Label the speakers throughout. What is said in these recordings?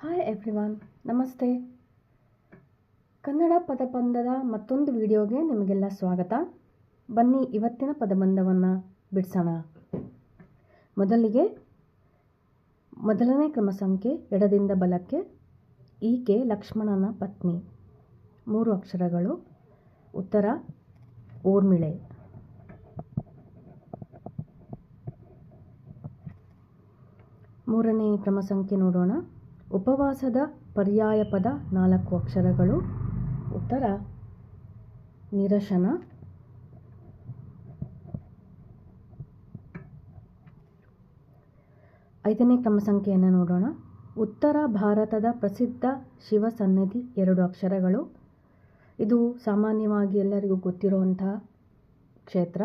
Speaker 1: Hi everyone ನಮಸ್ತೆ. ಕನ್ನಡ ಪದಬಂಧದ ಮತ್ತೊಂದು ವಿಡಿಯೋಗೆ ನಿಮಗೆಲ್ಲ ಸ್ವಾಗತ. ಬನ್ನಿ ಇವತ್ತಿನ ಪದಬಂಧವನ್ನು ಬಿಡಿಸೋಣ. ಮೊದಲಿಗೆ ಮೊದಲನೇ ಕ್ರಮ ಸಂಖ್ಯೆ ಎಡದಿಂದ ಬಲಕ್ಕೆ, ಈಕೆ ಲಕ್ಷ್ಮಣನ ಪತ್ನಿ. ಮೂರು ಅಕ್ಷರಗಳು. ಉತ್ತರ, ಊರ್ಮಿಳೆ. ಮೂರನೇ ಕ್ರಮ ಸಂಖ್ಯೆ ನೋಡೋಣ. ಉಪವಾಸದ ಪರ್ಯಾಯ ಪದ ನಾಲ್ಕು ಅಕ್ಷರಗಳು. ಉತ್ತರ, ನಿರಶನ. ಐದನೇ ಕ್ರಮ ಸಂಖ್ಯೆಯನ್ನು ನೋಡೋಣ. ಉತ್ತರ ಭಾರತದ ಪ್ರಸಿದ್ಧ ಶಿವ ಸನ್ನಿಧಿ ಎರಡು ಅಕ್ಷರಗಳು. ಇದು ಸಾಮಾನ್ಯವಾಗಿ ಎಲ್ಲರಿಗೂ ಗೊತ್ತಿರುವಂತಹ ಕ್ಷೇತ್ರ.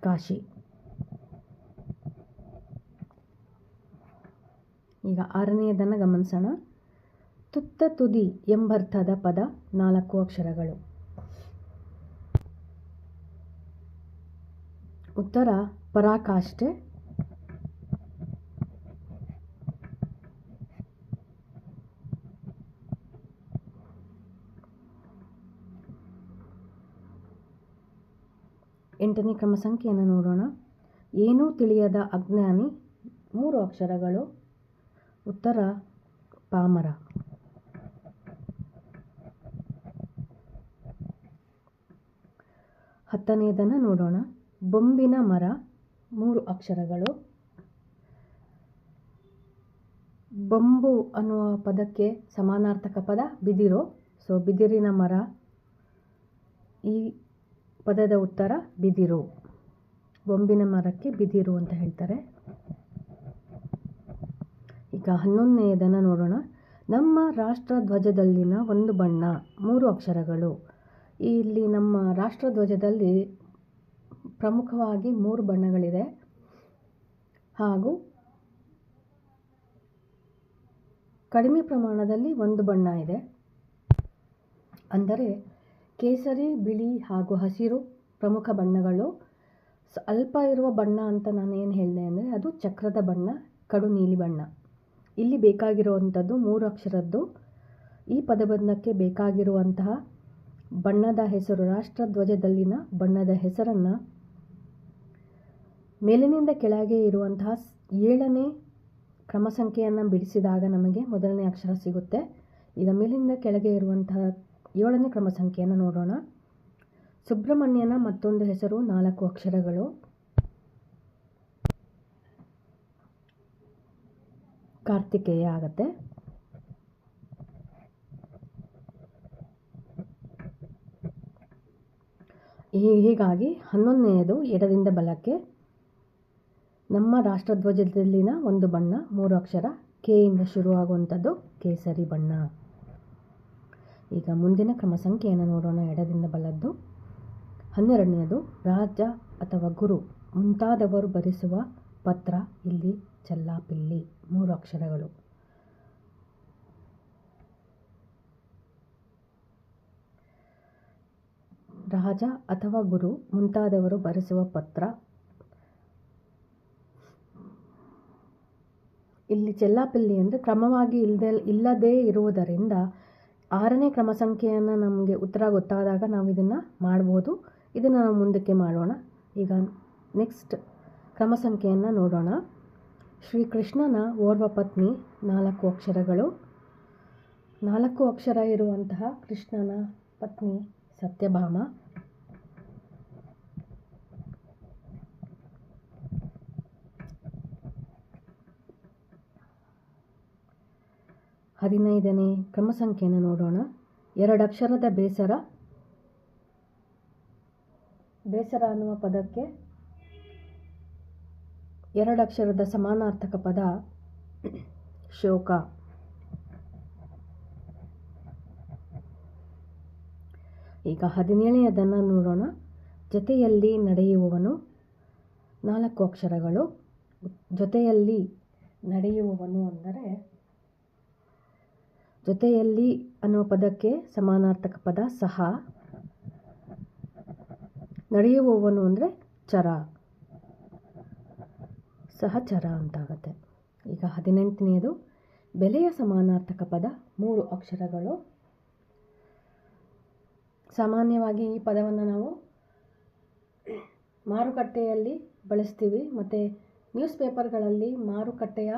Speaker 1: ಕಾಶಿ. ಈಗ ಆರನೆಯದನ್ನು ಗಮನಿಸೋಣ. ತುತ್ತ ತುದಿ ಎಂಬರ್ಥದ ಪದ ನಾಲ್ಕು ಅಕ್ಷರಗಳು. ಉತ್ತರ ಪರಾಕಾಷ್ಠೆ. ಎಂಟನೇ ಕ್ರಮ ಸಂಖ್ಯೆಯನ್ನು ನೋಡೋಣ. ಏನೂ ತಿಳಿಯದ ಅಜ್ಞಾನಿ, ಮೂರು ಅಕ್ಷರಗಳು. ಉತ್ತರ, ಪಾಮರ. ಹತ್ತನೆಯದನ್ನು ನೋಡೋಣ. ಬೊಂಬಿನ ಮರ, ಮೂರು ಅಕ್ಷರಗಳು. ಬೊಂಬು ಅನ್ನುವ ಪದಕ್ಕೆ ಸಮಾನಾರ್ಥಕ ಪದ, ಬಿದಿರು. ಸೊ, ಬಿದಿರಿನ ಮರ. ಈ ಪದದ ಉತ್ತರ, ಬಿದಿರು. ಬೊಂಬಿನ ಮರಕ್ಕೆ ಬಿದಿರು ಅಂತ ಹೇಳ್ತಾರೆ. ಈಗ ಹನ್ನೊಂದನೆಯದನ್ನು ನೋಡೋಣ. ನಮ್ಮ ರಾಷ್ಟ್ರ ಧ್ವಜದಲ್ಲಿನ ಒಂದು ಬಣ್ಣ, ಮೂರು ಅಕ್ಷರಗಳು. ಇಲ್ಲಿ ನಮ್ಮ ರಾಷ್ಟ್ರ ಧ್ವಜದಲ್ಲಿ ಪ್ರಮುಖವಾಗಿ ಮೂರು ಬಣ್ಣಗಳಿದೆ. ಹಾಗೂ ಕಡಿಮೆ ಪ್ರಮಾಣದಲ್ಲಿ ಒಂದು ಬಣ್ಣ ಇದೆ. ಅಂದರೆ ಕೇಸರಿ, ಬಿಳಿ ಹಾಗೂ ಹಸಿರು ಪ್ರಮುಖ ಬಣ್ಣಗಳು. ಅಲ್ಪ ಇರುವ ಬಣ್ಣ ಅಂತ ನಾನು ಏನು ಹೇಳಿದೆ ಅಂದರೆ ಅದು ಚಕ್ರದ ಬಣ್ಣ, ಕಡು ನೀಲಿ ಬಣ್ಣ. ಇಲ್ಲಿ ಬೇಕಾಗಿರುವಂಥದ್ದು ಮೂರು ಅಕ್ಷರದ್ದು. ಈ ಪದಬಂಧಕ್ಕೆ ಬೇಕಾಗಿರುವಂತಹ ಬಣ್ಣದ ಹೆಸರು ರಾಷ್ಟ್ರಧ್ವಜದಲ್ಲಿನ ಬಣ್ಣದ ಹೆಸರನ್ನು ಮೇಲಿನಿಂದ ಕೆಳಗೆ ಇರುವಂತಹ ಏಳನೇ ಕ್ರಮ ಸಂಖ್ಯೆಯನ್ನು ಬಿಡಿಸಿದಾಗ ನಮಗೆ ಮೊದಲನೇ ಅಕ್ಷರ ಸಿಗುತ್ತೆ. ಈಗ ಮೇಲಿನಿಂದ ಕೆಳಗೆ ಇರುವಂತಹ ಏಳನೇ ಕ್ರಮ ಸಂಖ್ಯೆಯನ್ನು ನೋಡೋಣ. ಸುಬ್ರಹ್ಮಣ್ಯನ ಮತ್ತೊಂದು ಹೆಸರು ನಾಲ್ಕು ಅಕ್ಷರಗಳು. ಕಾರ್ತಿಕೇಯ ಆಗುತ್ತೆ. ಹೀಗಾಗಿ ಹನ್ನೊಂದನೆಯದು ಎಡದಿಂದ ಬಲಕ್ಕೆ. ನಮ್ಮ ರಾಷ್ಟ್ರಧ್ವಜದಲ್ಲಿನ ಒಂದು ಬಣ್ಣ, ಮೂರು ಅಕ್ಷರ, ಕೆಯಿಂದ ಶುರುವಾಗುವಂಥದ್ದು ಕೇಸರಿ ಬಣ್ಣ. ಈಗ ಮುಂದಿನ ಕ್ರಮ ಸಂಖ್ಯೆಯನ್ನು ನೋಡೋಣ, ಎಡದಿಂದ ಬಲದ್ದು. ಹನ್ನೆರಡನೆಯದು ರಾಜ ಅಥವಾ ಗುರು, ಮುಂತಾದವರು ಭರಿಸುವ ಪತ್ರ, ಇಲ್ಲಿ ಚೆಲ್ಲಾಪಿಲ್ಲಿ, ಮೂರು ಅಕ್ಷರಗಳು. ರಾಜ ಅಥವಾ ಗುರು ಮುಂತಾದವರು ಬರೆಸುವ ಪತ್ರ. ಇಲ್ಲಿ ಚೆಲ್ಲಾಪಿಲ್ಲಿ ಅಂದರೆ ಕ್ರಮವಾಗಿ ಇಲ್ಲದೆ ಇಲ್ಲದೇ ಇರುವುದರಿಂದ ಆರನೇ ಕ್ರಮ ಸಂಖ್ಯೆಯನ್ನು ನಮಗೆ ಉತ್ತರ ಗೊತ್ತಾದಾಗ ನಾವು ಇದನ್ನು ಮಾಡ್ಬೋದು. ಇದನ್ನು ನಾವು ಮುಂದಕ್ಕೆ ಮಾಡೋಣ. ಈಗ ನೆಕ್ಸ್ಟ್ ಕ್ರಮ ಸಂಖ್ಯೆಯನ್ನು ನೋಡೋಣ. ಶ್ರೀಕೃಷ್ಣನ ಓರ್ವ ಪತ್ನಿ, ನಾಲ್ಕು ಅಕ್ಷರಗಳು. ನಾಲ್ಕು ಅಕ್ಷರ ಇರುವಂತಹ ಕೃಷ್ಣನ ಪತ್ನಿ ಸತ್ಯಭಾಮ. ಹದಿನೈದನೇ ಕ್ರಮ ಸಂಖ್ಯೆಯನ್ನು ನೋಡೋಣ. ಎರಡಕ್ಷರದ ಬೇಸರ. ಬೇಸರ ಅನ್ನುವ ಪದಕ್ಕೆ ಎರಡಕ್ಷರದ ಸಮಾನಾರ್ಥಕ ಪದ ಶೋಕ. ಈಗ ಹದಿನೇಳನೆಯದನ್ನು ನೋಡೋಣ. ಜೊತೆಯಲ್ಲಿ ನಡೆಯುವವನು ನಾಲ್ಕು ಅಕ್ಷರಗಳು. ಜೊತೆಯಲ್ಲಿ ನಡೆಯುವವನು ಅಂದರೆ ಜೊತೆಯಲ್ಲಿ ಅನ್ನುವ ಪದಕ್ಕೆ ಸಮಾನಾರ್ಥಕ ಪದ ಸಹ. ನಡೆಯುವವನು ಅಂದರೆ ಚರ. ಸಹಚರ ಅಂತಾಗತ್ತೆ. ಈಗ ಹದಿನೆಂಟನೆಯದು, ಬೆಲೆಯ ಸಮಾನಾರ್ಥಕ ಪದ ಮೂರು ಅಕ್ಷರಗಳು. ಸಾಮಾನ್ಯವಾಗಿ ಈ ಪದವನ್ನು ನಾವು ಮಾರುಕಟ್ಟೆಯಲ್ಲಿ ಬಳಸ್ತೀವಿ, ಮತ್ತು ನ್ಯೂಸ್ ಪೇಪರ್ಗಳಲ್ಲಿ ಮಾರುಕಟ್ಟೆಯ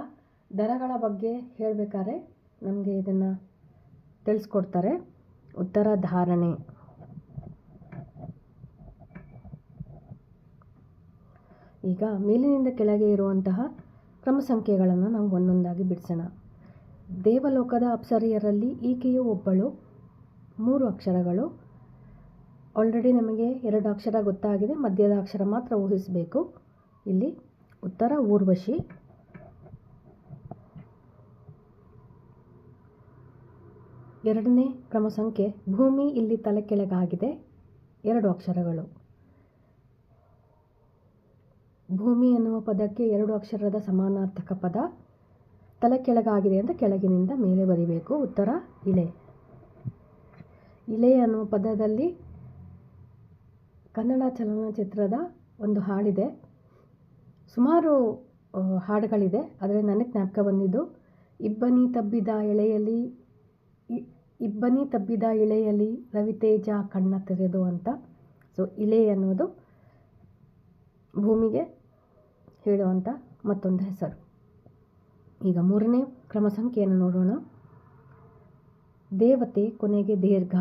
Speaker 1: ದರಗಳ ಬಗ್ಗೆ ಹೇಳಬೇಕಾದ್ರೆ ನಮಗೆ ಇದನ್ನು ತಿಳಿಸ್ಕೊಡ್ತಾರೆ. ಉತ್ತರ ಧಾರಣೆ. ಈಗ ಮೇಲಿನಿಂದ ಕೆಳಗೆ ಇರುವಂತಹ ಕ್ರಮ ಸಂಖ್ಯೆಗಳನ್ನು ನಾವು ಒಂದೊಂದಾಗಿ ಬಿಡಿಸೋಣ. ದೇವಲೋಕದ ಅಪ್ಸರಿಯರಲ್ಲಿ ಈಕೆಯು ಒಬ್ಬಳು, ಮೂರು ಅಕ್ಷರಗಳು. ಆಲ್ರೆಡಿ ನಮಗೆ ಎರಡು ಅಕ್ಷರ ಗೊತ್ತಾಗಿದೆ, ಮಧ್ಯದ ಅಕ್ಷರ ಮಾತ್ರ ಊಹಿಸಬೇಕು. ಇಲ್ಲಿ ಉತ್ತರ ಊರ್ವಶಿ. ಎರಡನೇ ಕ್ರಮ ಸಂಖ್ಯೆ ಭೂಮಿ ಇಲ್ಲಿ ತಲೆ ಕೆಳಗಾಗಿದೆ, ಎರಡು ಅಕ್ಷರಗಳು. ಭೂಮಿ ಎನ್ನುವ ಪದಕ್ಕೆ ಎರಡು ಅಕ್ಷರದ ಸಮಾನಾರ್ಥಕ ಪದ ತಲೆ ಕೆಳಗಾಗಿದೆ ಅಂತ ಕೆಳಗಿನಿಂದ ಮೇಲೆ ಬರಿಬೇಕು. ಉತ್ತರ ಇಳೆ ಇಳೆ ಅನ್ನುವ ಪದದಲ್ಲಿ ಕನ್ನಡ ಚಲನಚಿತ್ರದ ಒಂದು ಹಾಡಿದೆ. ಸುಮಾರು ಹಾಡುಗಳಿದೆ. ಆದರೆ ನನಗೆ ಜ್ಞಾಪಕ ಬಂದಿದ್ದು ಇಬ್ಬನಿ ತಬ್ಬಿದ ಎಳೆಯಲ್ಲಿ ಇಬ್ಬನಿ ತಬ್ಬಿದ ಇಳೆಯಲ್ಲಿ ರವಿತೇಜ ಕಣ್ಣ ತೆರೆದು ಅಂತ. ಸೊ ಇಳೆ ಅನ್ನೋದು ಭೂಮಿಗೆ ಹೇಳುವಂಥ ಮತ್ತೊಂದು ಹೆಸರು. ಈಗ ಮೂರನೇ ಕ್ರಮ ಸಂಖ್ಯೆಯನ್ನು ನೋಡೋಣ. ದೇವತೆ ಕೊನೆಗೆ ದೀರ್ಘ.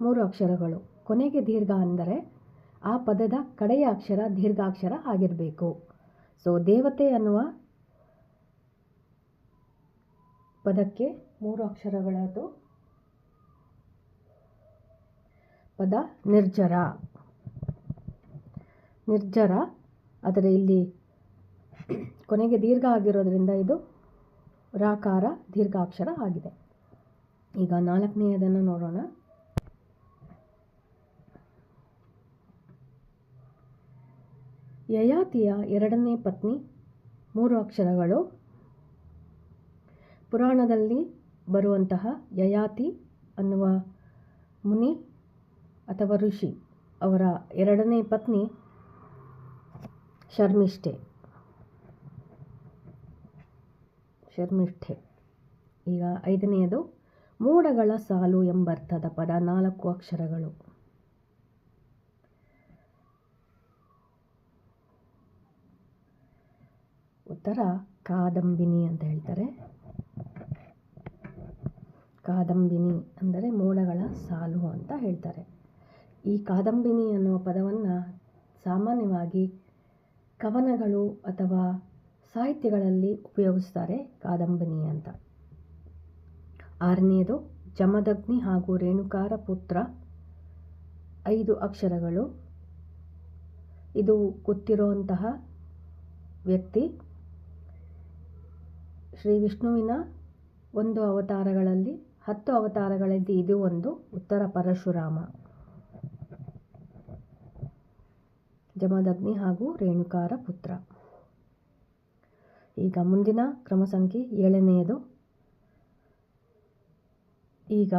Speaker 1: ಮೂರು ಅಕ್ಷರಗಳು. ಕೊನೆಗೆ ದೀರ್ಘ ಅಂದರೆ ಆ ಪದದ ಕಡೆಯ ಅಕ್ಷರ ದೀರ್ಘಾಕ್ಷರ ಆಗಿರಬೇಕು. ಸೊ ದೇವತೆ ಅನ್ನುವ ಪದಕ್ಕೆ ಮೂರು ಅಕ್ಷರಗಳದು ಪದ ನಿರ್ಜರ. ನಿರ್ಜರ, ಆದರೆ ಇಲ್ಲಿ ಕೊನೆಗೆ ದೀರ್ಘ ಆಗಿರೋದ್ರಿಂದ ಇದು ರಾಕಾರ, ದೀರ್ಘಾಕ್ಷರ ಆಗಿದೆ. ಈಗ ನಾಲ್ಕನೆಯದನ್ನು ನೋಡೋಣ. ಯಯಾತಿಯ ಎರಡನೇ ಪತ್ನಿ, ಮೂರು ಅಕ್ಷರಗಳು. ಪುರಾಣದಲ್ಲಿ ಬರುವಂತಹ ಯಯಾತಿ ಅನ್ನುವ ಮುನಿ ಅಥವಾ ಋಷಿ ಅವರ ಎರಡನೇ ಪತ್ನಿ ಶರ್ಮಿಷ್ಠೆ. ಶರ್ಮಿಷ್ಠೆ. ಈಗ ಐದನೆಯದು, ಮೋಡಗಳ ಸಾಲು ಎಂಬರ್ಥದ ಪದ ನಾಲ್ಕು ಅಕ್ಷರಗಳು. ಉತ್ತರ, ಕಾದಂಬಿನಿ ಅಂತ ಹೇಳ್ತಾರೆ. ಕಾದಂಬಿನಿ ಅಂದರೆ ಮೋಡಗಳ ಸಾಲು ಅಂತ ಹೇಳ್ತಾರೆ. ಈ ಕಾದಂಬಿನಿ ಅನ್ನುವ ಪದವನ್ನು ಸಾಮಾನ್ಯವಾಗಿ ಕವನಗಳು ಅಥವಾ ಸಾಹಿತ್ಯಗಳಲ್ಲಿ ಉಪಯೋಗಿಸ್ತಾರೆ ಕಾದಂಬಿನಿ ಅಂತ. ಆರನೆಯದು ಜಮದಗ್ನಿ ಹಾಗೂ ರೇಣುಕಾರ ಪುತ್ರ. ಐದು ಅಕ್ಷರಗಳು. ಇದು ಗೊತ್ತಿರುವಂತಹ ವ್ಯಕ್ತಿ. ಶ್ರೀ ವಿಷ್ಣುವಿನ ಒಂದು ಅವತಾರಗಳಲ್ಲಿ, ಹತ್ತು ಅವತಾರಗಳಲ್ಲಿ ಇದು ಒಂದು, ಉತ್ತರ ಪರಶುರಾಮ. ಜಮದಗ್ನಿ ಹಾಗೂ ರೇಣುಕಾರ ಪುತ್ರ. ಈಗ ಮುಂದಿನ ಕ್ರಮ ಸಂಖ್ಯೆ ಏಳನೆಯದು. ಈಗ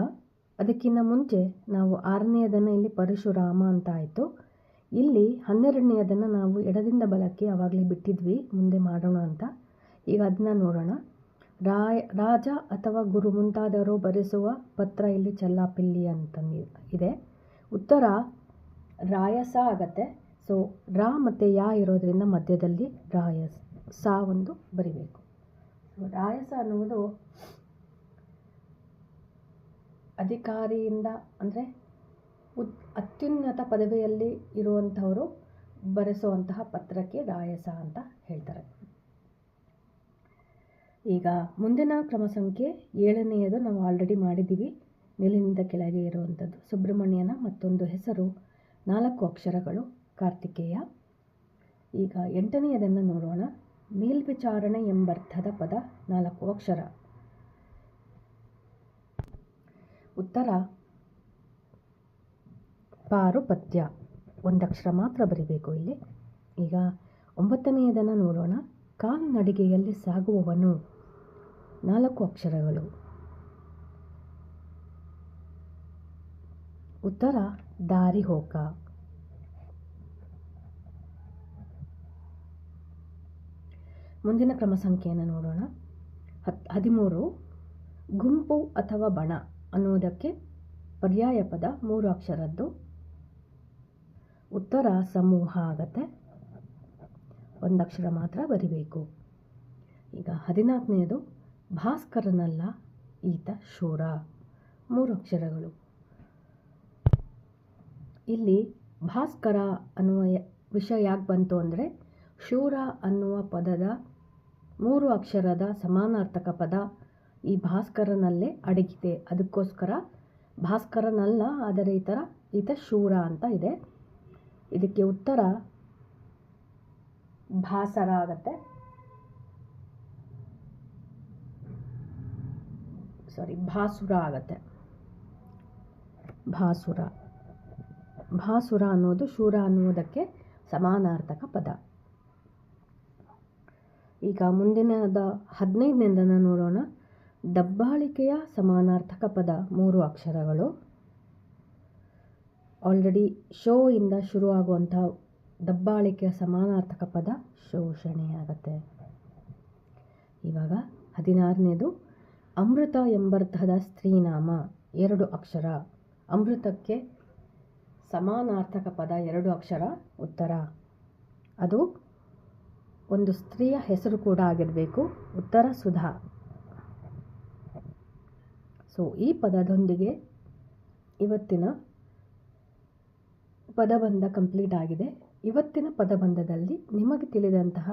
Speaker 1: ಅದಕ್ಕಿಂತ ಮುಂಚೆ ನಾವು ಆರನೆಯದನ್ನು ಇಲ್ಲಿ ಪರಶುರಾಮ ಅಂತ ಆಯಿತು. ಇಲ್ಲಿ ಹನ್ನೆರಡನೆಯದನ್ನು ನಾವು ಎಡದಿಂದ ಬಲಕ್ಕೆ ಆವಾಗಲೇ ಬಿಟ್ಟಿದ್ವಿ, ಮುಂದೆ ಮಾಡೋಣ ಅಂತ. ಈಗ ಅದನ್ನ ನೋಡೋಣ. ರಾಯ, ರಾಜ ಅಥವಾ ಗುರು ಮುಂತಾದವರು ಬರೆಸುವ ಪತ್ರ ಇಲ್ಲಿ ಚಲ್ಲಾಪಿಲ್ಲಿ ಅಂತ ಇದೆ. ಉತ್ತರ, ರಾಯಸ ಆಗತ್ತೆ. ಸೊ, ರಾ ಮತ್ತು ಯಾ ಇರೋದ್ರಿಂದ ಮಧ್ಯದಲ್ಲಿ ರಾಯಸ್. ಸಾ ಒಂದು ಬರಿಬೇಕು. ರಾಯಸ ಅನ್ನುವುದು ಅಧಿಕಾರಿಯಿಂದ ಅಂದರೆ ಉತ್ ಅತ್ಯುನ್ನತ ಪದವಿಯಲ್ಲಿ ಇರುವಂಥವರು ಬರೆಸುವಂತಹ ಪತ್ರಕ್ಕೆ ರಾಯಸ ಅಂತ ಹೇಳ್ತಾರೆ. ಈಗ ಮುಂದಿನ ಕ್ರಮ ಸಂಖ್ಯೆ ಏಳನೆಯದು ನಾವು ಆಲ್ರೆಡಿ ಮಾಡಿದ್ದೀವಿ. ಮೇಲಿನಿಂದ ಕೆಳಗೆ ಇರುವಂಥದ್ದು ಸುಬ್ರಹ್ಮಣ್ಯನ ಮತ್ತೊಂದು ಹೆಸರು, ನಾಲ್ಕು ಅಕ್ಷರಗಳು, ಕಾರ್ತಿಕೇಯ. ಈಗ ಎಂಟನೆಯದನ್ನು ನೋಡೋಣ. ಮೇಲ್ವಿಚಾರಣೆ ಎಂಬರ್ಥದ ಪದ ನಾಲ್ಕು ಅಕ್ಷರ. ಉತ್ತರ. ಪಾರುಪತ್ಯ. ಒಂದಕ್ಷರ ಮಾತ್ರ ಬರಿಬೇಕು ಇಲ್ಲಿ. ಈಗ ಒಂಬತ್ತನೆಯದನ್ನು ನೋಡೋಣ. ಕಾಲ್ನಡಿಗೆಯಲ್ಲಿ ಸಾಗುವವನು. ನಾಲ್ಕು ಅಕ್ಷರಗಳು. ಉತ್ತರ. ದಾರಿ ಹೋಕ. ಮುಂದಿನ ಕ್ರಮ ಸಂಖ್ಯೆಯನ್ನು ನೋಡೋಣ. ಹತ್, ಹದಿಮೂರು, ಗುಂಪು ಅಥವಾ ಬಣ ಅನ್ನುವುದಕ್ಕೆ ಪರ್ಯಾಯ ಪದ ಮೂರು ಅಕ್ಷರದ್ದು. ಉತ್ತರ ಸಮೂಹ ಆಗತ್ತೆ. ಒಂದು ಅಕ್ಷರ ಮಾತ್ರ ಬರಿಬೇಕು. ಈಗ ಹದಿನಾಲ್ಕನೆಯದು ಭಾಸ್ಕರನಲ್ಲ, ಈತ ಶೂರ. ಮೂರು ಅಕ್ಷರಗಳು. ಇಲ್ಲಿ ಭಾಸ್ಕರ ಅನ್ನುವ ವಿಷಯ ಯಾಕೆ ಬಂತು ಅಂದರೆ ಶೂರ ಅನ್ನುವ ಪದದ ಮೂರು ಅಕ್ಷರದ ಸಮಾನಾರ್ಥಕ ಪದ ಈ ಭಾಸ್ಕರನಲ್ಲೇ ಅಡಗಿದೆ. ಅದಕ್ಕೋಸ್ಕರ ಭಾಸ್ಕರನಲ್ಲ, ಆದರೆ ಈ ಥರ ಈತ ಶೂರ ಅಂತ ಇದೆ. ಇದಕ್ಕೆ ಉತ್ತರ ಭಾಸರ ಆಗತ್ತೆ. ಸಾರಿ ಭಾಸುರ ಆಗತ್ತೆ. ಭಾಸುರ. ಭಾಸುರ ಅನ್ನೋದು ಶೂರ ಅನ್ನುವುದಕ್ಕೆ ಸಮಾನಾರ್ಥಕ ಪದ. ಈಗ ಮುಂದಿನದ ಹದಿನೈದನೇದನ್ನು ನೋಡೋಣ. ದಬ್ಬಾಳಿಕೆಯ ಸಮಾನಾರ್ಥಕ ಪದ ಮೂರು ಅಕ್ಷರಗಳು. ಆಲ್ರೆಡಿ ಶೋ ಇಂದ ಶುರುವಾಗುವಂಥ ದಬ್ಬಾಳಿಕೆಯ ಸಮಾನಾರ್ಥಕ ಪದ ಶೋಷಣೆ ಆಗುತ್ತೆ. ಇವಾಗ ಹದಿನಾರನೇದು. ಅಮೃತ ಎಂಬರ್ಥದ ಸ್ತ್ರೀನಾಮ ಎರಡು ಅಕ್ಷರ. ಅಮೃತಕ್ಕೆ ಸಮಾನಾರ್ಥಕ ಪದ ಎರಡು ಅಕ್ಷರ ಉತ್ತರ. ಅದು ಒಂದು ಸ್ತ್ರೀಯ ಹೆಸರು ಕೂಡ ಆಗಿರಬೇಕು. ಉತ್ತರ ಸುಧಾ. ಸೊ ಈ ಪದದೊಂದಿಗೆ ಇವತ್ತಿನ ಪದಬಂಧ ಕಂಪ್ಲೀಟ್ ಆಗಿದೆ. ಇವತ್ತಿನ ಪದಬಂಧದಲ್ಲಿ ನಿಮಗೆ ತಿಳಿದಂತಹ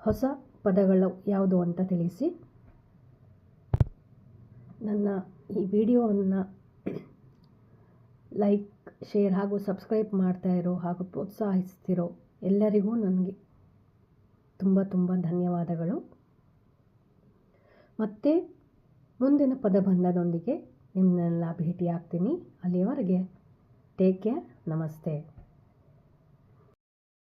Speaker 1: ಹೊಸ ಪದಗಳು ಯಾವುದು ಅಂತ ತಿಳಿಸಿ. ನನ್ನ ಈ ವಿಡಿಯೋವನ್ನು ಲೈಕ್, ಶೇರ್ ಹಾಗೂ ಸಬ್ಸ್ಕ್ರೈಬ್ ಮಾಡ್ತಾ ಇರೋ ಹಾಗೂ ಪ್ರೋತ್ಸಾಹಿಸ್ತಿರೋ ಎಲ್ಲರಿಗೂ ನನಗೆ ತುಂಬ ತುಂಬ ಧನ್ಯವಾದಗಳು. ಮತ್ತೆ ಮುಂದಿನ ಪದಬಂಧದೊಂದಿಗೆ ನಿಮ್ಮನ್ನೆಲ್ಲ ಭೇಟಿಯಾಗ್ತೀನಿ. ಅಲ್ಲಿಯವರೆಗೆ ಟೇಕ್ ಕೇರ್ ನಮಸ್ತೆ.